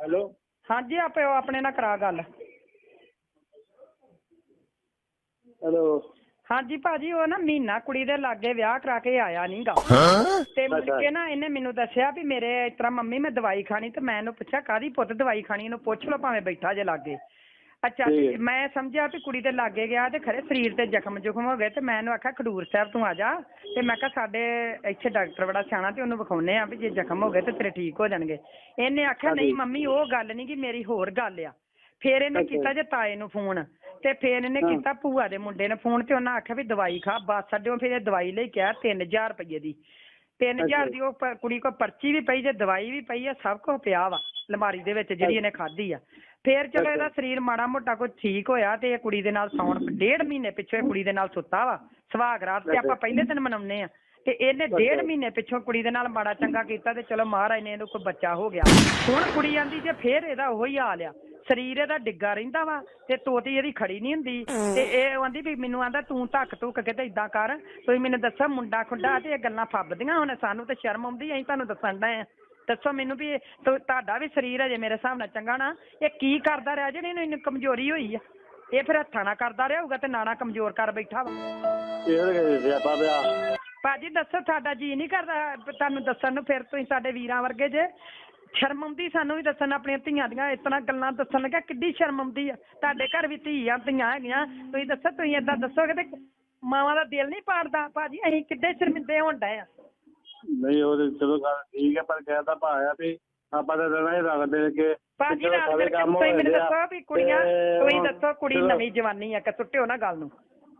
Hello. ਹਾਂਜੀ ਆਪੇ ਉਹ ਆਪਣੇ ਨਾਲ ਕਰਾ ਗੱਲ। ਹੈਲੋ। ਹਾਂਜੀ ਭਾਜੀ ਉਹ ਨਾ ਮਹੀਨਾ ਕੁੜੀ ਦੇ ਲਾਗੇ ਵਿਆਹ ਕਰਾ ਕੇ ਆਇਆ ਨਹੀਂਗਾ ਤੇ ਮੁੜ। ਕੇ ਨਾ ਇਹਨੇ ਮੈਨੂੰ ਦੱਸਿਆ ਵੀ ਮੇਰੇ ਇਸ ਤਰ੍ਹਾਂ ਮੰਮੀ ਮੈਂ ਦਵਾਈ ਖਾਣੀ ਤੇ ਮੈਂ ਇਹਨੂੰ ਪੁੱਛਿਆ ਕਾਦੀ ਪੁੱਤ ਦਵਾਈ ਖਾਣੀ? ਇਹਨੂੰ ਪੁੱਛ ਲਓ ਭਾਵੇਂ ਬੈਠਾ ਜੇ ਲਾਗੇ। ਅੱਛਾ। ਮੈਂ ਸਮਝਿਆ ਵੀ ਕੁੜੀ ਦੇ ਲਾਗੇ ਗਿਆ ਤੇ ਖਰੇ ਸਰੀਰ ਤੇ ਜ਼ਖਮ ਜ਼ੁਖਮ ਹੋ ਗਏ ਤੇ ਮੈਂ ਇਹਨੂੰ ਆਖਿਆ ਖਡੂਰ ਸਾਹਿਬ ਤੂੰ ਆ ਜਾ ਤੇ ਮੈਂ ਕਿਹਾ ਸਾਡੇ ਇੱਥੇ ਡਾਕਟਰ ਬੜਾ ਸਿਆਣਾ ਤੇ ਉਹਨੂੰ ਵਿਖਾਉਨੇ ਆ ਵੀ ਜੇ ਜ਼ਖਮ ਹੋ ਗਏ ਤੇ ਤੇਰੇ ਠੀਕ ਹੋ ਜਾਣਗੇ ਇਹਨੇ ਆਖਿਆ ਨਹੀਂ। ਮੰਮੀ ਉਹ ਗੱਲ ਨਹੀਂ ਕਿ ਮੇਰੀ ਹੋਰ ਗੱਲ ਆ ਫੇਰ ਇਹਨੇ ਅੱਛਾ। ਕੀਤਾ ਜੇ ਤਾਏ ਨੂੰ ਫੋਨ ਤੇ ਫੇਰ ਇਹਨੇ ਹਾਂ। ਕੀਤਾ ਭੂਆ ਦੇ ਮੁੰਡੇ ਨੇ ਫੋਨ ਤੇ ਉਹਨਾਂ ਆਖਿਆ ਵੀ ਦਵਾਈ ਖਾ ਬੱਸ ਅੱਡਿਓਂ ਫਿਰ ਇਹ ਦਵਾਈ ਲਈ ਕਿਹਾ 3000 ਰੁਪਏ ਦੀ 3000 ਅੱਛਾ। ਦੀ ਉਹ ਪ- ਕੁੜੀ ਕੋ ਪਰਚੀ ਵੀ ਪਈ ਜੇ ਦਵਾਈ ਵੀ ਪਈ ਆ ਸਭ ਕੁਝ ਪਿਆ ਵਾ ਅਲਮਾਰੀ ਦੇ ਵਿੱਚ ਜਿਹੜੀ ਇਹਨੇ ਖਾਧੀ ਆ ਫੇਰ ਚਲੋ। ਇਹਦਾ ਸਰੀਰ ਮਾੜਾ ਮੋਟਾ ਕੋਈ ਠੀਕ ਹੋਇਆ ਤੇ ਇਹ ਕੁੜੀ ਦੇ ਨਾਲ ਸੌਣ ਡੇਢ ਮਹੀਨੇ ਪਿੱਛੋਂ ਇਹ ਕੁੜੀ ਦੇ ਨਾਲ ਸੁੱਤਾ ਵਾ ਸੁਹਾਗ ਰਾਤ ਤੇ ਆਪਾਂ। ਪਹਿਲੇ ਦਿਨ ਮਨਾਉਨੇ ਆ ਤੇ ਇਹਨੇ। ਡੇਢ ਮਹੀਨੇ ਪਿੱਛੋਂ ਕੁੜੀ ਦੇ ਨਾਲ ਮਾੜਾ ਚੰਗਾ ਕੀਤਾ ਤੇ ਚਲੋ ਮਹਾਰਾਜ ਨੇ ਇਹਨੂੰ ਕੋਈ ਬੱਚਾ ਹੋ ਗਿਆ ਹੁਣ ਕੁੜੀ ਆਂਦੀ ਜੇ ਫੇਰ ਇਹਦਾ ਉਹੀ ਹਾਲ ਆ ਸਰੀਰ ਇਹਦਾ ਡਿੱਗਾ ਰਹਿੰਦਾ ਵਾ ਤੇ ਤੋਤੀ ਇਹਦੀ ਖੜੀ ਨਹੀਂ ਹੁੰਦੀ ਤੇ ਇਹ ਆਂਦੀ ਵੀ ਮੈਨੂੰ ਆਂਦਾ ਤੂੰ ਧੱਕ ਧੁੱਕ ਕੇ ਤੇ ਇਦਾਂ ਕਰ ਤੁਸੀਂ ਮੈਨੂੰ ਦੱਸੋ ਮੁੰਡਾ ਖੁੰਡਾ ਤੇ ਇਹ ਗੱਲਾਂ ਫੱਬਦੀਆਂ ਹੁਣ ਸਾਨੂੰ ਤੇ ਸ਼ਰਮ ਆਉਂਦੀ ਅਸੀਂ ਤੁਹਾਨੂੰ ਦੱਸਣ ਦਾ ਆ ਦੱਸੋ ਮੈਨੂੰ ਵੀ ਇਹ ਤੁ- ਤੁਹਾਡਾ ਵੀ ਸਰੀਰ ਅਜੇ ਮੇਰੇ ਹਿਸਾਬ ਨਾਲ ਚੰਗਾ ਨਾ। ਇਹ ਕੀ ਕਰਦਾ ਰਿਹਾ ਜਿਹੜੀ ਇਹਨੂੰ ਇੰਨੀ ਕਮਜ਼ੋਰੀ ਹੋਈ ਆ? ਇਹ ਫਿਰ ਹੱਥਾਂ ਨਾਲ ਕਰਦਾ ਰਿਹਾ ਹੋਊਗਾ ਤੇ ਨਾਣਾ ਕਮਜ਼ੋਰ ਕਰ ਬੈਠਾ ਵਾ। ਸਿਆਪਾ ਪਿਆ। ਭਾਜੀ ਦੱਸੋ ਤੁਹਾਡਾ ਜੀ ਨਹੀਂ ਕਰਦਾ ਪ- ਤੁਹਾਨੂੰ ਦੱਸਣ ਨੂੰ ਫਿਰ ਤੁਸੀਂ ਸਾਡੇ ਵੀਰਾਂ ਵਰਗੇ ਜੇ। ਸ਼ਰਮ ਆਉਂਦੀ ਸਾਨੂੰ ਵੀ ਦੱਸਣ ਆਪਣੀਆਂ ਧੀਆਂ ਦੀਆਂ ਇਸ ਤਰ੍ਹਾਂ ਗੱਲਾਂ ਦੱਸਣ ਲੱਗਾ ਕਿੱਡੀ ਸ਼ਰਮ ਆਉਂਦੀ ਆ। ਤੁਹਾਡੇ ਘਰ ਵੀ ਧੀਆਂ ਧੀਆਂ ਹੈਗੀਆਂ। ਤੁਸੀਂ ਦੱਸੋ ਤੁਸੀਂ ਏਦਾਂ ਦੱਸੋਗੇ ਤੇ ਮਾਵਾਂ ਦਾ ਦਿਲ ਨਹੀਂ ਪਾੜਦਾ। ਭਾਜੀ ਅਸੀਂ ਕਿੱਡੇ ਸ਼ਰਮਿੰਦੇ ਹੋਣ ਡਏ ਆ। ਨਹੀਂ ਉਹ ਤੇ ਚਲੋ ਗੱਲ ਠੀਕ ਹੈ ਪਰ ਕਹਿਤਾ ਭਾਇਆ ਵੀ ਆਪਾਂ ਤਾਂ ਰਹਿਣਾ ਹੀ ਰੱਖਦੇ ਕਿ ਭਾਜੀ ਨਾਲ ਸਾਰੇ ਕਰਕੇ ਕੰਮ ਤੁਸੀਂ ਮੈਨੂੰ ਹੋਏ ਆ। ਦੱਸੋ ਵੀ ਕੁੜੀਆਂ ਤੇ ਤੁਸੀਂ ਦੱਸੋ ਕੁੜੀ ਨਵੀਂ ਜਵਾਨੀ ਆ ਕਿ ਸੁੱਟਿਓ ਨਾ ਗੱਲ ਨੂੰ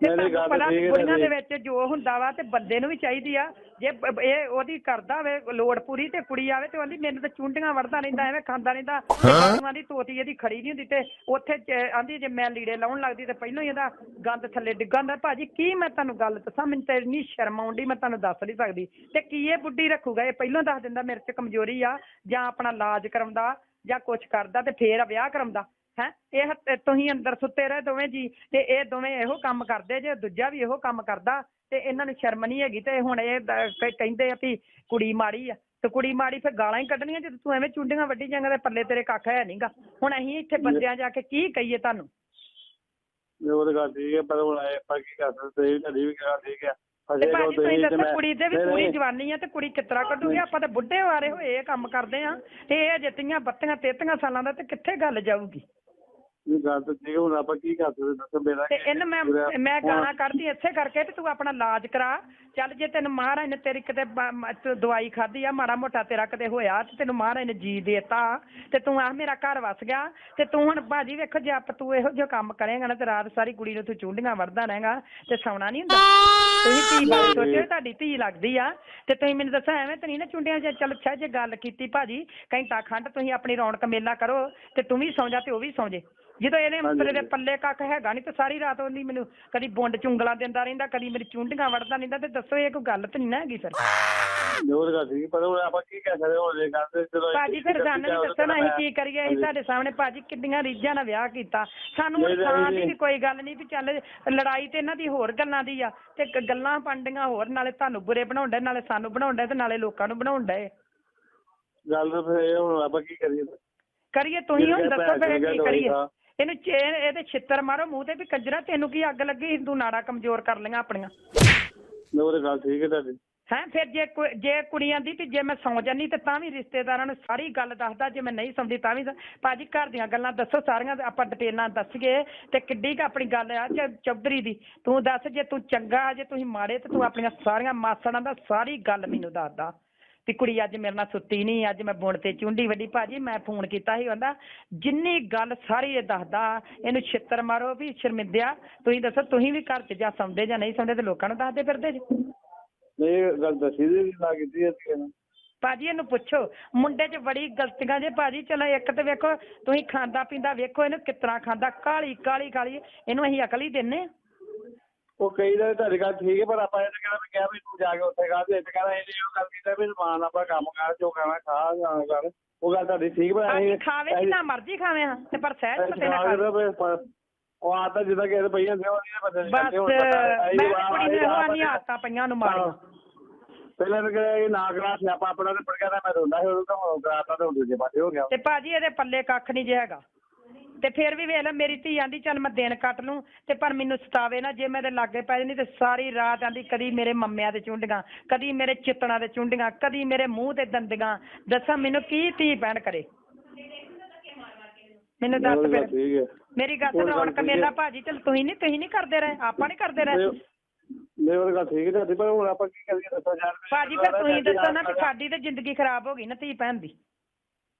ਤੇ ਤੁਹਾਨੂੰ ਪਤਾ ਕੁੜੀਆਂ ਦੇ। ਵਿੱਚ ਜੋ ਹੁੰਦਾ ਵਾ ਤੇ ਬੰਦੇ ਨੂੰ ਵੀ ਚਾਹੀਦੀ ਆ। ਜੇ ਬ- ਇਹ ਉਹਦੀ ਕਰਦਾ ਹੋਵੇ ਲੋੜ ਪੂਰੀ ਤੇ ਕੁੜੀ ਆਵੇ ਤੇ ਉਹਦੀ ਮੈਨੂੰ ਤਾਂ ਚੁੰਡੀਆਂ ਵੜਦਾ ਰਹਿੰਦਾ ਐਵੇਂ ਖਾਂਦਾ ਰਹਿੰਦਾ। ਤੇ ਬਾਜੂਆਂ ਦੀ ਤੋਤੀ ਇਹਦੀ ਖੜੀ ਨਹੀਂ ਹੁੰਦੀ ਤੇ ਉੱਥੇ ਚ- ਆਂਦੀ ਜੇ ਮੈਂ ਲੀੜੇ ਲਾਉਣ ਲੱਗਦੀ ਤੇ ਪਹਿਲਾਂ ਹੀ ਇਹਦਾ ਗੰਦ ਥੱਲੇ ਡਿੱਗਾਂ ਦਾ। ਭਾਜੀ ਕੀ ਮੈਂ ਤੁਹਾਨੂੰ ਗੱਲ ਦੱਸਾਂ? ਮੈਨੂੰ ਤੇ ਇੰਨੀ ਸ਼ਰਮ ਆਉਂਦੀ ਮੈਂ ਤੁਹਾਨੂੰ ਦੱਸ ਨਹੀਂ ਸਕਦੀ। ਤੇ ਕੀ ਇਹ ਬੁੱਢੀ ਰੱਖੂਗਾ? ਇਹ ਪਹਿਲਾਂ ਦੱਸ ਦਿੰਦਾ ਮੇਰੇ 'ਚ ਕਮਜ਼ੋਰੀ ਆ ਜਾਂ ਆਪਣਾ ਇਲਾਜ ਕਰਾਉਂਦਾ ਜਾਂ ਕੁਝ ਕਰਦਾ ਤੇ ਫੇਰ ਵਿਆਹ ਕਰਾਉਂਦਾ। ਹੈ? ਇਹ ਤੁਸੀਂ ਅੰਦਰ ਸੁੱਤੇ ਰਹੇ ਦੋਵੇਂ ਜੀ ਤੇ ਇਹ ਦੋਵੇਂ ਇਹੋ ਕੰਮ ਕਰਦੇ ਜੇ ਦੂਜਾ ਵੀ ਇਹੋ ਕੰਮ ਕਰਦਾ ਤੇ ਇਹਨਾਂ ਨੂੰ ਸ਼ਰਮ ਨਹੀਂ ਹੈਗੀ ਤੇ ਹੁਣ ਇਹ ਦ- ਕ- ਕਹਿੰਦੇ ਆ ਵੀ ਕੁੜੀ ਮਾੜੀ ਆ ਤੇ ਕੁੜੀ ਮਾੜੀ ਫਿਰ ਗਾਲਾਂ ਹੀ ਕੱਢਣੀਆਂ ਜਦੋਂ ਤੂੰ ਐਵੇਂ ਚੁੰਡੀਆਂ ਵੱਢੀ ਜਾਂਗਾ ਤੇ ਪੱਲੇ ਤੇਰੇ ਕੱਖ ਹੈ ਨਹੀਂਗਾ ਹੁਣ ਅਸੀਂ ਇੱਥੇ ਬੰਦਿਆਂ ਜਾ ਕੇ ਕੀ ਕਹੀਏ ਤੁਹਾਨੂੰ? ਨਹੀਂ, ਉਹ ਤਾਂ ਗੱਲ ਠੀਕ ਹੈ ਪਰ ਹੁਣ ਇਹ ਆਪਾਂ ਕੀ ਕਰ ਸਕਦੇ ਇਹ ਤੁਹਾਡੀ ਵੀ ਗੱਲ ਠੀਕ ਹੈ। ਤੇ ਅਜੇ ਭਾਜੀ ਤੁਸੀਂ ਤੇ ਦੱਸੋ ਮੈਂ- ਕੁੜੀ ਦੇ ਵੀ ਪੂਰੀ ਜਵਾਨੀ ਆ ਤੇ ਕੁੜੀ ਕਿਤਰਾ ਕੱਢੂਗੀ? ਆਪਾਂ ਤਾਂ ਬੁੱਢੇ ਵਾਰੇ ਹੋਏ ਇਹ ਕੰਮ ਕਰਦੇ ਆ ਤੇ ਇਹ ਜਿੱਤੀਆਂ ਬੱਤੀਆਂ ਤੇਤੀਆਂ ਸਾਲਾਂ ਦਾ ਤੇ ਕਿੱਥੇ ਗੱਲ ਜਾਊਗੀ? ਇਹ ਗੱਲ ਤਾਂ ਠੀਕ ਹੁਣ ਆਪਾਂ ਕੀ ਕਰ ਸਕਦੇ ਦੱਸੋ ਮੇਰਾ ਤੇ ਕੀ ਇਹਨੂੰ ਮੈਂ ਮੈਂ ਗਾਣਾ ਕੱਢਦੀ ਇੱਥੇ ਕਰਕੇ ਤੇ ਤੂੰ ਆਪਣਾ ਇਲਾਜ ਕਰਾ। ਚੱਲ ਜੇ ਤੈਨੂੰ ਮਹਾਰਾਜ ਨੇ ਤੇਰੀ ਕਿਤੇ ਬ- ਮ- ਤੂੰ ਦਵਾਈ ਖਾਧੀ ਆ ਮਾੜਾ ਮੋਟਾ ਤੇਰਾ ਕਿਤੇ ਹੋਇਆ ਤੇ ਤੈਨੂੰ ਮਹਾਰਾਜ ਨੇ ਜੀ ਦੇਤਾ ਤੇ ਤੂੰ ਆ ਮੇਰਾ ਘਰ ਵਸ ਗਿਆ ਤੇ ਤੂੰ ਹੁਣ ਬਾਜੀ ਵੇਖੋ ਜੇ ਆਪ ਤੂੰ ਇਹੋ ਜਿਹਾ ਕੰਮ ਕਰੇਗਾ ਨਾ ਤੇ ਰਾਤ ਸਾਰੀ ਕੁੜੀ ਨੂੰ ਤੂੰ ਚੁੰਡੀਆਂ ਵੜਦਾ ਰਹੇਗਾ ਤੇ ਸੌਣਾ ਨਹੀਂ ਹੁੰਦਾ। ਤੁਸੀਂ ਧੀ ਬਾਰੇ ਸੋਚਿਓ ਤੁਹਾਡੀ ਧੀ ਲੱਗਦੀ ਆ ਤੇ ਤੁਸੀਂ ਮੈਨੂੰ ਦੱਸੋ ਐਵੇਂ ਤਾਂ ਨਹੀਂ ਨਾ ਚੁੰਡੀਆਂ ਜੇ ਚੱਲ ਅੱਛਾ ਜੇ ਗੱਲ ਕੀਤੀ ਭਾਜੀ ਘੰਟਾ ਖੰਡ ਤੁਸੀਂ ਆਪਣੀ ਰੌਣਕ ਮੇਲਾ ਕਰੋ ਤੇ ਤੂੰ ਵੀ ਸੌਂ ਜਾ ਤੇ ਉਹ ਵੀ ਸੌਂ ਜੇ। ਜਦੋਂ ਇਹਨੇ ਹਾਂਜੀ। ਪੱਲੇ ਕੱਖ ਹੈਗਾ ਨਹੀਂ ਤੇ ਸਾਰੀ ਰਾਤ ਉਹਦੀ ਮੈਨੂੰ ਕਦੀ ਬੁੰਡ ਚੁੰਗਲਾਂ ਦਿੰਦਾ ਰਹਿੰਦਾ ਕਦੀ ਮੇਰੀ ਚੁੰਡੀਆਂ ਵੜਦਾ ਰਹਿੰਦਾ ਤੇ ਦੱਸੋ ਇਹ ਕੋਈ ਗੱਲ ਤਾਂ ਨਹੀਂ ਨਾ ਹੈਗੀ ਫਿਰ। ਤਾਂ ਗੱਲ ਹੈ, ਪਰ ਹੁਣ ਆਪਾਂ ਕੀ ਕਰ ਸਕਦੇ ਇਹ ਗੱਲ ਤੇ ਚਲੋ ਭਾਜੀ ਫਿਰ ਸਾਨੂੰ ਵੀ ਦੱਸੋ ਨਾ ਅਸੀਂ ਕੀ ਕਰੀਏ ਅਸੀਂ ਤੁਹਾਡੇ ਸਾਹਮਣੇ ਭਾਜੀ ਕਿੰਨੀਆਂ ਰੀਝਾਂ ਨਾਲ ਵਿਆਹ ਕੀਤਾ। ਸਾਨੂੰ ਖਾਣ ਦੀ ਕੋਈ ਗੱਲ ਨਹੀਂ ਵੀ ਚੱਲ ਲੜਾਈ ਤੇ ਇਹਨਾਂ ਦੀ ਹੋਰ ਗੱਲਾਂ ਦੀ ਆ ਤੇ ਗੱਲਾਂ ਪੰਡੀਆਂ ਹੋਰ ਨਾਲੇ ਤੁਹਾਨੂੰ ਬੁਰੇ ਬਣਾਉਂਦੇ ਨਾਲੇ ਸਾਨੂੰ ਬਣਾਉਂਦੇ ਤੇ ਨਾਲੇ ਲੋਕਾਂ ਨੂੰ ਬਣਾਉਂਦੇ। ਗੱਲ ਤਾਂ ਫਿਰ ਇਹ ਹੁਣ ਆਪਾਂ ਕੀ ਕਰੀਏ? ਕਰੀਏ ਤੁਸੀਂ ਹੁਣ ਦੱਸੋ ਫਿਰ ਕੀ ਕਰੀਏ। ਇਹਨੂੰ ਚੇ ਇਹਦੇ ਛਿੱਤਰ ਮਾਰੋ ਮੂੰਹ ਤੇ ਵੀ ਕੰਜਰਾ ਤੈਨੂੰ ਕੀ ਅੱਗ ਲੱਗੀ? ਹਿੰਦੂ ਨਾੜਾ ਕਮਜ਼ੋਰ ਕਰ ਲਈਆਂ ਆਪਣੀਆਂ। ਨਹੀਂ, ਉਹ ਤਾਂ ਗੱਲ ਠੀਕ ਹੈ ਤੁਹਾਡੀ। ਹੈਂ ਫਿਰ ਜੇ ਕੋਈ- ਜੇ ਕੁੜੀਆਂ ਦੀ ਵੀ ਜੇ ਮੈਂ ਸੌਂ ਜਾਨੀ ਤੇ ਤਾਂ ਵੀ ਰਿਸ਼ਤੇਦਾਰਾਂ ਨੂੰ ਸਾਰੀ ਗੱਲ ਦੱਸਦਾ ਜੇ ਮੈਂ ਨਹੀਂ ਸੌਂਦੀ ਤਾਂ ਵੀ ਦੱਸ- ਭਾਜੀ ਘਰ ਦੀਆਂ ਗੱਲਾਂ ਦੱਸੋ ਸਾਰੀਆਂ ਤੇ ਆਪਾਂ ਡਿਟੇਲਾਂ ਦੱਸੀਏ ਤੇ ਕਿੱਡੀ ਕੁ ਆਪਣੀ ਗੱਲ ਆ ਚ- ਚੌਧਰੀ ਦੀ। ਤੂੰ ਦੱਸ ਜੇ ਤੂੰ ਚੰਗਾ ਜੇ ਤੁਸੀਂ ਮਾੜੇ ਤੇ ਤੂੰ ਆਪਣੀਆਂ ਸਾਰੀਆਂ ਮਾਸੜਾਂ ਦਾ ਸਾਰੀ ਗੱਲ ਮੈਨੂੰ ਦੱਸਦਾ। ਵੀ ਕੁੜੀ ਅੱਜ ਮੇਰੇ ਨਾਲ ਸੁੱਤੀ ਨਹੀਂ ਅੱਜ ਮੈਂ ਬੁਣ ਤੇ ਚੁੰਡੀ ਵੱਡੀ ਭਾਜੀ ਮੈਂ ਫੋਨ ਕੀਤਾ ਸੀ ਕਹਿੰਦਾ ਜਿੰਨੀ ਗੱਲ ਸਾਰੀ ਇਹ ਦੱਸਦਾ ਇਹਨੂੰ ਛਿੱਤਰ ਮਾਰੋ ਵੀ ਸ਼ਰਮਿੰਦਿਆ ਤੁਸੀਂ ਦੱਸੋ ਤੁਸੀਂ ਵੀ ਘਰ 'ਚ ਜਾਂ ਸੌਂਦੇ ਜਾਂ ਨਹੀਂ ਸੌਂਦੇ ਤੇ ਲੋਕਾਂ ਨੂੰ ਦੱਸਦੇ ਫਿਰਦੇ ਜੀ ਨਹੀਂ ਗੱਲ ਦੱਸੀ ਦੀ ਨਾ ਕੀਤੀ ਹੈ ਕਿਸੇ ਨੇ ਭਾਜੀ ਇਹਨੂੰ ਪੁੱਛੋ ਮੁੰਡੇ 'ਚ ਬੜੀ ਗਲਤੀਆਂ ਜੇ ਭਾਜੀ ਚਲੋ ਇੱਕ ਤੇ ਵੇਖੋ ਤੁਸੀਂ ਖਾਂਦਾ ਪੀਂਦਾ ਵੇਖੋ ਇਹਨੂੰ ਕਿਤਨਾ ਖਾਂਦਾ ਕਾਲੀ ਕਾਲੀ ਕਾਲੀ ਇਹਨੂੰ ਅਸੀਂ ਅਕਲ ਹੀ ਦਿੰਨੇ ਆ। ਉਹ ਕਈ ਦਾ ਤੁਹਾਡੀ ਗੱਲ ਠੀਕ ਹੈ ਪਰ ਆਪਾਂ ਇਹ ਤਾਂ ਕਹਿੰਦਾ ਵੀ ਕਿਹਾ ਵੀ ਤੂੰ ਜਾ ਕੇ ਉੱਥੇ ਖਾ ਤੇ ਇੱਥੇ ਕਹਿੰਦਾ ਇਹ ਉਹ ਗੱਲ ਕੀਤਾ ਵੀ ਸਮਾਨ ਆਪਾਂ ਕੰਮ ਕਰ ਜੋ ਕਰਨਾ ਖਾ ਜਾਂ ਕਰ ਉਹ ਗੱਲ ਤੁਹਾਡੀ ਠੀਕ ਪਰ ਅਸੀਂ- ਖਾਵੇ ਜਿੰਨਾ ਮਰਜ਼ੀ ਖਾਵੇ ਹਾਂ ਤੇ ਪਰ ਸਹਿਜ ਪਤੇ ਨਾ ਖਾਵੇ ਉਹ ਆਤਾ ਜਿੱਦਾਂ ਕਿ ਪਈਆਂ ਸੀ ਉਹ ਨਹੀਂ ਪਤਾ ਬਸ ਮੈਂ ਕੁੜੀ ਨੂੰ ਨਹੀਂ ਆਦਤਾਂ ਪਈਆਂ ਨੂੰ ਮਾਰੀਆਂ। ਪਹਿਲਾਂ ਤਾਂ ਕਿਹਾ ਇਹ ਨਾ ਕਰਾ ਸਿਆਪਾ ਆਪਣਾ ਤੇ ਪੜ ਗਿਆ ਤਾਂ ਮੈਂ ਰੋਂਦਾ ਸੀ ਉਦੋਂ ਤਾਂ ਹੁਣ ਕਰਾਤਾ ਤੇ ਹੁਣ ਦੂਜੇ ਪਾਸੇ ਹੋ ਗਿਆ। ਤੇ ਭਾਜੀ ਇਹਦੇ ਪੱਲੇ ਕੱਖ ਨਹੀਂ ਜੇ ਹੈਗਾ। ਤੇ ਫਿਰ ਵੀ ਵੇਖ ਲੈ ਮੇਰੀ ਧੀ ਆਂਦੀ ਚੱਲ ਮੈਂ ਦਿਨ ਕੱਟ ਲੂੰ ਤੇ ਪਰ ਮੈਨੂੰ ਸਤਾਵੇ ਨਾ ਜੇ ਮੈਂ ਇਹਦੇ ਲਾਗੇ ਪੈ ਜਾਂਦੀ ਤੇ ਸਾਰੀ ਰਾਤ ਆਂਦੀ ਕਦੀ ਮੇਰੇ ਮੰਮਿਆਂ ਦੇ ਚੁੰਡੀਆਂ ਕਦੀ ਮੇਰੇ ਚਿੱਤਣਾ ਦੇ ਚੁੰਡੀਆਂ ਕਦੀ ਮੇਰੇ ਮੂੰਹ ਤੇ ਦੰਦੀਆਂ ਦੱਸਾਂ ਮੈਨੂੰ ਕੀ ਧੀ ਭੈਣ ਕਰੇ? ਮੈਨੂੰ ਦੱਸ ਫਿਰ। ਠੀਕ ਹੈ। ਮੇਰੀ ਗੱਲ ਰੌਣਕ। ਮੇਲਾ ਭਾਜੀ ਚਲ ਤੁਸੀਂ ਨਹੀਂ ਤੁਸੀਂ ਨਹੀਂ ਕਰਦੇ ਰਹੇ ਆਪਾਂ ਨਹੀਂ ਕਰਦੇ ਰਹੇ। ਉਹ ਗੱਲ ਠੀਕ ਹੈ ਤੁਹਾਡੀ ਪਰ ਹੁਣ ਆਪਾਂ ਕੀ ਕਰੀਏ ਦੱਸੋ ਯਾਰ। ਭਾਜੀ ਫਿਰ ਤੁਸੀਂ ਦੱਸੋ ਨਾ ਵੀ ਸਾਡੀ ਤੇ ਜ਼ਿੰਦਗੀ ਖਰਾਬ ਹੋ ਗਈ ਨਾ ਧੀ ਭੈਣ ਦੀ।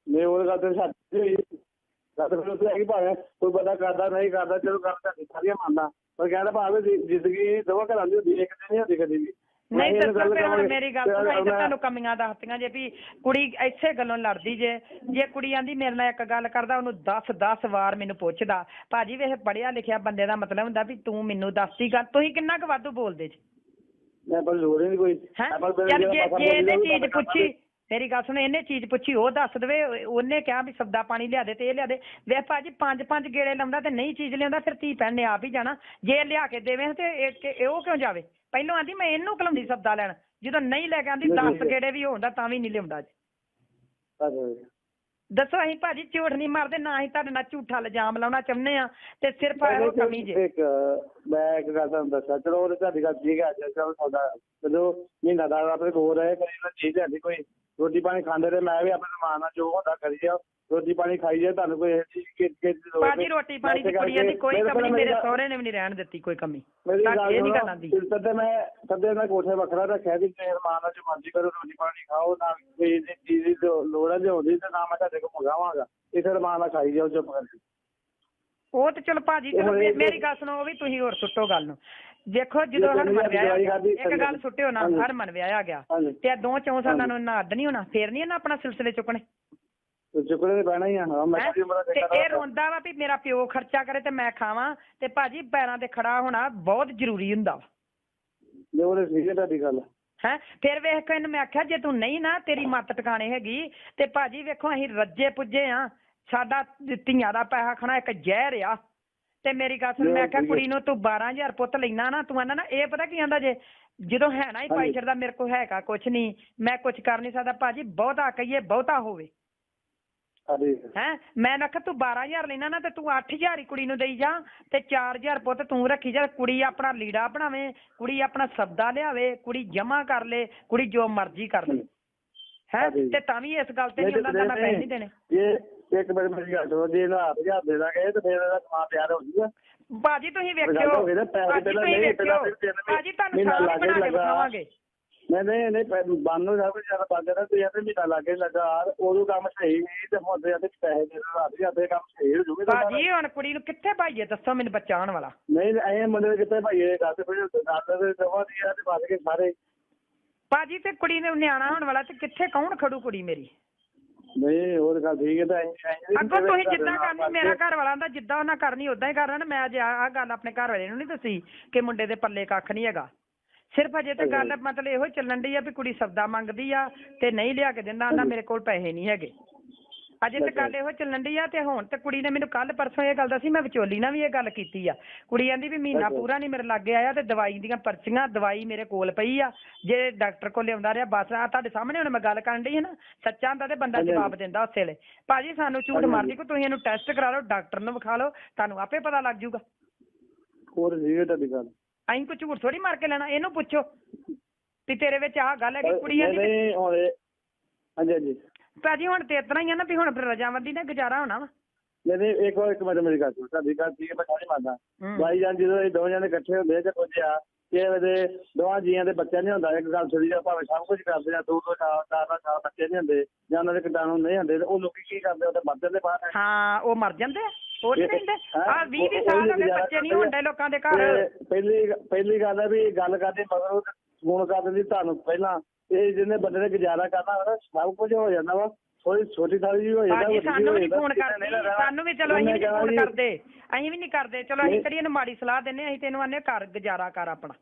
ਨਹੀਂ ਉਹ ਗੱਲ ਤੇ ਸਾਡੀ ਹੋਈ। ਗੱਲ ਫਿਰ ਉੱਥੇ ਹੈਗੀ ਭਾਵੇਂ ਕੋਈ ਬੰਦਾ ਕਰਦਾ ਨਹੀਂ ਕਰਦਾ ਚਲੋ ਗੱਲ ਤਾਂ ਸਾਰੀਆਂ ਮੰਨਦਾ। ਪਰ ਕਹਿੰਦਾ ਭਾਵੇਂ ਜ਼ਿੰਦਗੀ ਦੋਵਾਂ ਘਰਾਂ ਦੀ ਹੁੰਦੀ ਹੈ, ਇੱਕ ਦਿਨ ਨਹੀਂ ਹੁੰਦੀ ਕਦੀ ਵੀ। ਨਹੀਂ ਦੱਸੋ ਗੱਲ ਫਿਰ ਹੁਣ ਮੇਰੀ ਗੱਲ ਸੁਣਾਈ ਤੇ ਤੁਹਾਨੂੰ ਕਮੀਆਂ ਦੱਸਤੀਆਂ ਜੇ ਵੀ ਕੁੜੀ ਇਸੇ ਗੱਲੋਂ ਲੜਦੀ ਜੇ। ਜੇ ਕੁੜੀ ਆਂਦੀ ਮੇਰੇ ਨਾਲ ਇੱਕ ਗੱਲ ਕਰਦਾ ਉਹਨੂੰ 10 10 ਵਾਰ ਮੈਨੂੰ ਪੁੱਛਦਾ। ਭਾਜੀ ਵੇਖ ਪੜਿਆ ਲਿਖਿਆ ਬੰਦੇ ਦਾ ਮਤਲਬ ਹੁੰਦਾ ਵੀ ਤੂੰ ਮੈਨੂੰ ਦੱਸਦੀ ਗੱਲ ਤੁਸੀਂ ਕਿੰਨਾ ਕੁ ਵਾਧੂ ਬੋਲਦੇ ਜੀ? ਮੈਂ ਪਰ ਲੋੜ ਹੀ ਨਹੀਂ ਕੋਈ। ਜੇ ਜੇ ਚੀਜ਼ ਪੁੱਛੀ ਮੇਰੀ ਗੱਲ ਸੁਣ ਇਹਨੇ ਚੀਜ਼ ਪੁੱਛੀ ਉਹ ਦੱਸ ਦੇਵੇ ਉਹਨੇ ਕਿਹਾ ਵੀ ਸਬਦਾ ਪਾਣੀ ਲਿਆ ਦੇ ਤੇ ਇਹ ਲਿਆ ਦੇ। ਵੇ ਭਾਜੀ ਪੰਜ ਪੰਜ ਗੇੜੇ ਲਾਉਂਦਾ ਤੇ ਨਹੀਂ ਚੀਜ਼ ਲਿਆਉਂਦਾ ਫਿਰ ਧੀ ਭੈਣ ਨੇ ਆਪ ਹੀ ਜਾਣਾ। ਜੇ ਲਿਆ ਕੇ ਦੇਵੇ ਤੇ ਇਹ ਉਹ ਕਿਉਂ ਜਾਵੇ? ਪਹਿਲਾਂ ਆਂਦੀ ਮੈਂ ਇਹਨੂੰ ਕਲਾਉਂਦੀ ਸਬਦਾ ਲੈਣ। ਜਦੋਂ ਨਹੀਂ ਲੈ ਕੇ ਆਂਦੀ ਨਹੀਂ, 10 ਨਹੀਂ। ਗੇੜੇ ਵੀ ਹੋਣਦਾ ਤਾਂ ਵੀ ਨਹੀਂ ਲਿਆਉਂਦਾ ਜੀ। ਦੱਸੋ ਅਸੀਂ ਭਾਜੀ ਝੂਠ ਨਹੀਂ ਮਾਰਦੇ ਨਾ ਅਸੀਂ ਤੁਹਾਡੇ ਨਾਲ ਝੂਠਾ ਇਲਜ਼ਾਮ ਲਾਉਣਾ ਚਾਹੁੰਦੇ ਆ ਤੇ ਸਿਰਫ ਇਹੋ ਕਮੀ ਜੇ। ਇੱਕ ਮੈਂ ਇੱਕ ਗੱਲ ਤੁਹਾਨੂੰ ਦੱਸਾਂ ਚਲੋ ਉਹ ਤੁਹਾਡੀ ਗੱਲ ਠੀਕ ਹੈ ਚਲੋ ਤੁਹਾਡਾ ਜਦੋਂ ਮਹੀਨਾ ਦਾ ਆਪਣੇ ਕੋਲ ਰਹੇ ਕਰੀ ਨਾ ਚੀਜ਼ ਹੈ ਕੋਈ ਰੋਟੀ ਪਾਣੀ ਖਾਂਦੇ ਤੇ ਮੈਂ ਵੀ ਆਪਣੇ ਮਾਂ ਨਾਲ ਜੋ ਹੁੰਦਾ ਕਰੀ ਜਾ ਰੋਟੀ ਪਾਣੀ ਖਾਈ ਜਾ ਤੁਹਾਨੂੰ ਕੋਈ ਇਹ ਕਿ। ਰੋਟੀ ਪਾਣੀ ਦੀ ਕੁੜੀਆਂ ਦੀ ਕੋਈ ਕਮੀ ਮੇਰੇ ਸਹੁਰੇ ਨੇ ਵੀ ਨਹੀਂ ਰਹਿਣ ਦਿੱਤੀ ਕੋਈ ਕਮੀ। ਤਾਂ ਇਹ ਨਹੀਂ ਗੱਲਾਂ ਦੀ। ਤਦੇ ਮੈਂ ਤਦੇ ਮੈਂ ਕੋਠੇ ਵੱਖਰਾ ਰੱਖਿਆ ਕਿ ਜੇ ਮਾਂ ਨਾਲ ਜੋ ਮਰਜ਼ੀ ਕਰੋ ਰੋਟੀ ਪਾਣੀ ਖਾਓ ਨਾ ਕੋਈ ਚੀਜ਼ ਦੀ ਲੋੜ ਹੈ ਲਿਆਉਂਦੀ ਤੇ ਨਾ ਮੈਂ ਤੁਹਾਡੇ ਕੋਲ ਮੰਗਾਵਾਂਗਾ। ਇਹ ਫਿਰ ਮਾਂ ਨਾਲ ਖਾਈ ਜਾਓ ਚੁੱਪ ਕਰਕੇ। ਉਹ ਤੇ ਚਲੋ ਭਾਜੀ ਚਲੋ ਮੇ- ਮੇਰੀ ਗੱਲ ਸੁਣੋ ਉਹ ਵੀ ਤੁਸੀਂ ਹੋਰ ਸੁੱਟੋ ਗੱਲ ਨੂੰ। ਦੇਖੋ ਜਦੋਂ ਹਰਮਨ ਵਿਆਹਿਆ ਗਿਆ, ਇੱਕ ਗੱਲ ਸੁੱਟਿਓ ਨਾ। ਹਰਮਨ ਵਿਆਹਿਆ ਗਿਆ ਹਾਂਜੀ। ਤੇ ਦੋ ਚੌਂ ਸਾਲਾਂ ਨੂੰ ਨਾ ਅੱਡ ਨਹੀਂ ਹੋਣਾ ਫੇਰ ਨਹੀਂ ਇਹਨਾਂ ਆਪਣਾ ਸਿਲਸਿਲੇ ਚੁੱਕਣੇ? ਤੇ ਚੁੱਕਣੇ ਤੇ ਪੈਣਾ ਹੀ ਆ ਹਾਂ ਮੈਂ ਹੈਂ? ਵੀ ਉਮਰ ਤੇ ਇਹ ਰੋਂਦਾ ਵਾ ਵੀ ਮੇਰਾ ਪਿਓ ਖਰਚਾ ਕਰੇ ਤੇ ਮੈਂ ਖਾਵਾਂ ਤੇ ਭਾਜੀ ਪੈਰਾਂ ਤੇ ਖੜਾ ਹੋਣਾ ਬਹੁਤ ਜ਼ਰੂਰੀ ਹੁੰਦਾ ਵਾ। ਜੇ ਉਹਦੇ ਠੀਕ ਹੈ ਤੁਹਾਡੀ ਗੱਲ। ਹੈ? ਫਿਰ ਵੇਖ ਕੇ ਇਹਨੂੰ ਮੈਂ ਆਖਿਆ ਜੇ ਤੂੰ ਨਹੀਂ ਨਾ ਤੇਰੀ ਮੱਤ ਟਿਕਾਣੇ ਹੈਗੀ ਤੇ ਭਾਜੀ ਵੇਖੋ ਅਸੀਂ ਰੱਜੇ ਪੁੱਜੇ ਆ ਸਾਡਾ ਧੀਆਂ ਦਾ ਪੈਸਾ ਖਾਣਾ ਇੱਕ ਜ਼ਹਿਰ ਆ। ਤੇ ਮੇਰੀ ਗੱਲ ਸੁਣ ਮੈਂ ਆਖਿਆ ਠੀਕ ਹੈ। ਕੁੜੀ ਨੂੰ ਤੂੰ 12000 ਪੁੱਤ ਲੈਣਾ ਨਾ ਤੂੰ ਆਂਦਾ ਨਾ ਇਹ ਪਤਾ ਕੀ ਆਂਦਾ ਜੇ? ਜਦੋਂ ਹੈ ਨਾ ਹੀ ਪਾਈ। ਛੱਡਦਾ ਮੇਰੇ ਕੋਲ ਹੈਗਾ ਕੁਛ ਨਹੀਂ ਮੈਂ ਕੁਛ ਕਰ ਨਹੀਂ ਸਕਦਾ ਭਾਜੀ ਬਹੁਤਾ ਕਹੀਏ ਬਹੁਤਾ ਹੋਵੇ। ਹੈ? ਮੈਂ ਨਾ ਤੂੰ 12000 ਲੈਣਾ ਨਾ ਤੇ ਤੂੰ 8000 ਹੀ ਕੁੜੀ ਨੂੰ ਦੇਈ ਜਾ ਤੇ 4000 ਪੁੱਤ ਤੂੰ ਰੱਖੀ ਜਾ ਕੁੜੀ ਆਪਣਾ ਲੀੜਾ ਬਣਾਵੇ ਕੁੜੀ ਆਪਣਾ ਸਬਦਾ ਲਿਆਵੇ ਕੁੜੀ ਜਮਾ ਕਰ ਲੇ ਕੁੜੀ ਜੋ ਮਰਜ਼ੀ ਕਰ ਲੇ। ਹੈ। ਤੇ ਤਾਂ ਵੀ ਇਸ ਗੱਲ ਤੇ ਨਹੀਂ ਹੁੰਦਾ ਤਾਂ ਮੈਂ ਪੈਸੇ ਨਹੀਂ ਦੇਣੇ। ਇਹ ਇੱਕ ਮਿੰਟ ਮੇਰੀ ਗੱਲ ਸੁਣੋ ਜੇ ਨਾ ਹਜ਼ਾਰ ਦੇ ਦਾਂਗੇ ਤੇ ਫਿਰ ਇਹਦਾ ਕਮਾ ਤਿਆਰ ਹੋ ਜੂਗਾ ਬਾਜੀ ਤੁਸੀਂ ਵੇਖਿਓ। ਬਾਜੀ ਤੁਸੀਂ ਵੇਖਿਓ। ਬਾਜੀ ਤੁਹਾਨੂੰ ਬਣਾ ਕੇ ਨਹੀਂ ਨਹੀਂ ਨਹੀਂ ਬੰਨ ਸਭ ਜ਼ਿਆਦਾ ਬੰਦ ਨਾ ਤੇ ਇਹਦੇ ਮਹੀਨਾ ਲੱਗੇ ਲੱਗਾ। ਉਦੋਂ ਕੰਮ ਸਹੀ ਨਹੀਂ ਤੇ ਹੁਣ ਤੇ ਇਹਦੇ ਪੈਸੇ ਦੇ ਰਾਤ ਜਾਂਦੇ ਕੰਮ ਸਹੀ ਹੋ ਜੂਗੇ ਬਾਜੀ ਹੁਣ ਕੁੜੀ ਨੂੰ ਕਿੱਥੇ ਭਾਈਏ ਦੱਸੋ ਮੈਨੂੰ ਬੱਚਾ ਆਉਣ ਵਾਲਾ। ਨਹੀਂ ਐ ਮੁੰਡੇ ਦੇ ਕਿਤੇ ਭਾਈ ਇਹ ਗੱਲ ਤੇ ਫਿਰ ਦਾਦਾ ਦੇ ਦਵਾ ਦੀ ਆ ਤੇ ਵੱਧ ਕੇ ਸਾਰੇ। ਬਾਜੀ ਤੇ ਕੁੜੀ ਨੂੰ ਨਿਆਣਾ ਹੋਣ ਵਾਲਾ ਤੇ ਕਿੱਥੇ ਕੌਣ ਖੜੂ ਕੁੜੀ ਮੇਰੀ? ਨਹੀਂ ਹੋਰ ਗੱਲ ਠੀਕ ਹੈ ਤਾਂ ਐਂ ਅੱਗੋਂ ਤੁਸੀਂ ਜਿੱਦਾਂ ਕਰਨੀ ਮੇਰਾ ਘਰ ਵਾਲਾ ਦਾ ਜਿੱਦਾਂ ਉਹਨਾਂ ਕਰਨੀ ਉਦਾਂ ਹੀ ਕਰਨਾ ਨਾ ਮੈਂ ਅੱਜ ਆਹ ਗੱਲ ਆਪਣੇ ਘਰ ਵਾਲੇ ਨੂੰ ਨਹੀਂ ਦੱਸੀ ਕਿ ਮੁੰਡੇ ਦੇ ਪੱਲੇ ਕੱਖ ਨਹੀਂ ਹੈਗਾ। ਸਿਰਫ ਅਜੇ ਤੇ ਗੱਲ ਮਤਲਬ ਇਹੋ ਚੱਲਣ ਡਈ ਆ ਵੀ ਕੁੜੀ ਸਬਦਾ ਮੰਗਦੀ ਆ ਤੇ ਨਹੀਂ ਲਿਆ ਕੇ ਦਿੰਦਾ ਆਂਦਾ ਮੇਰੇ ਕੋਲ ਪੈਸੇ ਨਹੀਂ ਹੈਗੇ। ਅਜੇ ਤੇ ਗੱਲ ਇਹੋ ਚੱਲਣ ਡਈ ਆ ਤੇ ਹੁਣ ਤੇ ਕੁੜੀ ਨੇ ਮੈਨੂੰ ਕੱਲ ਪਰਸੋਂ ਇਹ ਗੱਲ ਦੱਸੀ ਮੈਂ ਵਿਚੋਲੀ ਨਾਲ ਵੀ ਇਹ ਗੱਲ ਕੀਤੀ ਆ। ਕੁੜੀ ਕਹਿੰਦੀ ਵੀ ਮਹੀਨਾ। ਪੂਰਾ ਨਹੀਂ ਮੇਰੇ ਲਾਗੇ ਆਇਆ ਤੇ ਦਵਾਈ ਦੀਆਂ ਪਰਚੀਆਂ ਦਵਾਈ ਮੇਰੇ ਕੋਲ ਪਈ ਆ। ਜੇ ਡਾਕਟਰ ਕੋਲ ਲਿਆਉਂਦਾ ਰਿਹਾ ਬਸ ਆ ਤੁਹਾਡੇ ਸਾਹਮਣੇ ਹੁਣ ਮੈਂ ਗੱਲ ਕਰਨ ਡਈ ਹਾਂ ਨਾ ਸੱਚਾ ਹੁੰਦਾ ਤੇ ਬੰਦਾ ਹਾਂਜੀ, ਜਵਾਬ ਹਾਂਜੀ। ਦਿੰਦਾ ਉਸੇ ਵੇਲੇ। ਭਾਜੀ ਸਾਨੂੰ ਝੂਠ ਹਾਂਜੀ, ਮਾਰਦੀ ਕੋ ਤੁਸੀਂ ਇਹਨੂੰ ਟੈਸਟ ਕਰਾ ਲਓ ਡਾਕਟਰ ਨੂੰ ਵਿਖਾ ਲਓ ਤੁਹਾਨੂੰ ਆਪੇ ਪਤਾ ਲੱਗ ਜਾਊਗਾ ਹੋਰ ਠੀਕ ਹੈ ਤੁਹਾਡੀ ਗੱਲ। ਅਸੀਂ ਕੋ ਝੂਠ ਥੋੜੀ ਮਾਰ ਕੇ ਲੈਣਾ ਇਹਨੂੰ ਪੁੱਛੋ। ਵੀ ਤੇਰੇ ਵਿੱਚ ਆਹ ਗੱਲ ਹੈ ਕਿ ਨਹੀਂ ਕੁੜੀਆਂ ਦੀ ਨਹੀਂ ਹੁਣ ਇਹ- ਹਾਂਜੀ ਹਾਂਜੀ। ਭਾਜੀ ਹੁਣ ਤੇ ਇਤਨਾ ਹੀ ਆ ਨਾ ਵੀ ਹੁਣ ਫਿਰ ਰਜਾਮੰਦੀ ਨਾਲ ਗੁਜ਼ਾਰਾ ਹੋਣਾ ਵਾ ਨਹੀਂ ਨਹੀਂ ਇੱਕ ਵਾਰ ਇੱਕ ਮਿੰਟ ਮੇਰੀ ਗੱਲ ਸੁਣ ਤੁਹਾਡੀ ਗੱਲ ਠੀਕ ਹੈ ਮੈਂ ਸਾਰੀ ਮੰਨਦਾ ਹੂੰ। ਬਾਈ ਜਾਨ ਜਦੋਂ ਇਹ ਦੋਵੇਂ ਜਣੇ ਇਕੱਠੇ ਹੁੰਦੇ ਆ ਕੁਝ ਆ ਕਿ ਇਹਦੇ ਦੋਵਾਂ ਜੀਆਂ ਦੇ ਬੱਚੇ ਨਹੀਂ ਹੁੰਦਾ ਇੱਕ ਗੱਲ ਛੋੜੀ ਜਾ ਭਾਵੇਂ ਸਭ ਕੁਝ ਕਰਦੇ ਆ ਦੋ ਦੋ ਚਾਰ ਚਾਰ ਨਾਲ ਚਾਰ ਬੱਚੇ ਨਹੀਂ ਹੁੰਦੇ ਜਾਂ ਉਹਨਾਂ ਦੇ ਕੀਟਾਣੂ ਨਹੀਂ ਹੁੰਦੇ ਤੇ ਉਹ ਲੋਕੀ ਕੀ ਕਰਦੇ ਉਹ ਤੇ ਮਰ ਜਾਂਦੇ ਬਾਹਰ ਹਾਂ ਉਹ ਮਰ ਜਾਂਦੇ ਆ ਉਹ ਨਹੀਂ ਰਹਿੰਦੇ ਆ 20 20 ਉਹ- ਸਾਲ ਹੋ ਗਏ ਬੱਚੇ ਨਹੀਂ। ਹੁੰਦੇ ਲੋਕਾਂ ਦੇ ਘਰ ਤੇ ਪਹਿਲੀ ਪਹਿਲੀ ਗੱਲ ਹੈ ਵੀ ਗੱਲ ਕਰਦੇ ਮਗਰ ਫੋਨ ਕਰ ਦਿੰਦੀ ਤੁਹਾਨੂੰ ਪਹਿਲਾਂ। ਇਹ ਜਿਹਨੇ ਬੰਦੇ ਨੇ ਗੁਜ਼ਾਰਾ ਕਰਨਾ ਨਾ ਸਭ ਕੁਝ ਹੋ ਜਾਂਦਾ ਵਾ। ਥੋੜੀ ਛੋਟੀ ਥਾਲੀ ਜੀ ਹੋ ਜਾਂਦਾ ਭਾਜੀ ਸਾਨੂੰ ਵੀ ਫੋਨ ਨੇ ਕਰਦੇ। ਸਾਨੂੰ ਵੀ ਚਲੋ ਅਸੀਂ ਵੀ ਉਹਨੇ ਫੋਨ ਕਰਦੇ। ਅਸੀਂ ਵੀ ਨਹੀਂ ਕਰਦੇ। ਚਲੋ ਅਸੀਂ। ਕਰੀਏ ਇਹਨੂੰ ਮਾੜੀ ਸਲਾਹ ਦਿੰਨੇ ਅਸੀਂ ਤੈਨੂੰ ਆਨੇ ਘਰ ਗੁਜ਼ਾਰਾ ਕਰ ਆਪਣਾ।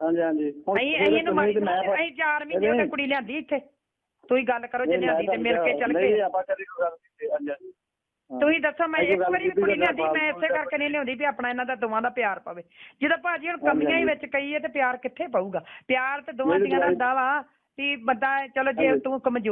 ਹਾਂਜੀ ਹਾਂਜੀ। ਹੁਣ ਅਸੀਂ ਅਸੀਂ ਇਹਨੂੰ ਮਾੜੀ ਸਲਾਹ ਅਸੀਂ 4 ਮਹੀਨੇ ਨਹੀਂ, ਕੁੜੀ ਲਿਆਂਦੀ ਇੱਥੇ। ਤੁਸੀਂ ਗੱਲ ਕਰੋ ਜੇ ਨਹੀਂ, ਲਿਆਂਦੀ ਤੇ ਮਿਲ ਕੇ ਚੱਲ ਨਹੀਂ ਕੇ ਆਪਾਂ ਕਦੀ ਗੱਲ ਕੀਤੀ। ਹਾਂਜੀ। ਤੁਸੀਂ ਦੱਸੋ ਮੈਂ ਇੱਕ ਵਾਰੀ ਵੀ ਕੁੜੀ ਲਿਆਂਦੀ ਮੈਂ ਇਸੇ ਕਰਕੇ ਨਹੀਂ ਲਿਆਉਂਦੀ ਵੀ ਆਪਣਾ ਇਹਨਾਂ ਦਾ ਦੋਵਾਂ ਦਾ ਪਿਆਰ ਪਵੇ ਜਦੋਂ ਭਾਜੀ ਹੁਣ ਕਮੀਆਂ ਹੀ। ਵਿੱਚ ਕਹੀਏ ਤੇ ਪਿਆਰ ਕਿੱਥੇ ਪਊਗਾ ਪਿਆਰ ਤੇ ਦੋਵਾਂ ਦੀਆਂ ਦਾ ਹੁੰਦਾ ਵਾ ਵੀ ਬੰਦਾ ਚਲੋ ਜੇ। ਤੂੰ ਕਮਜ਼ੋਰ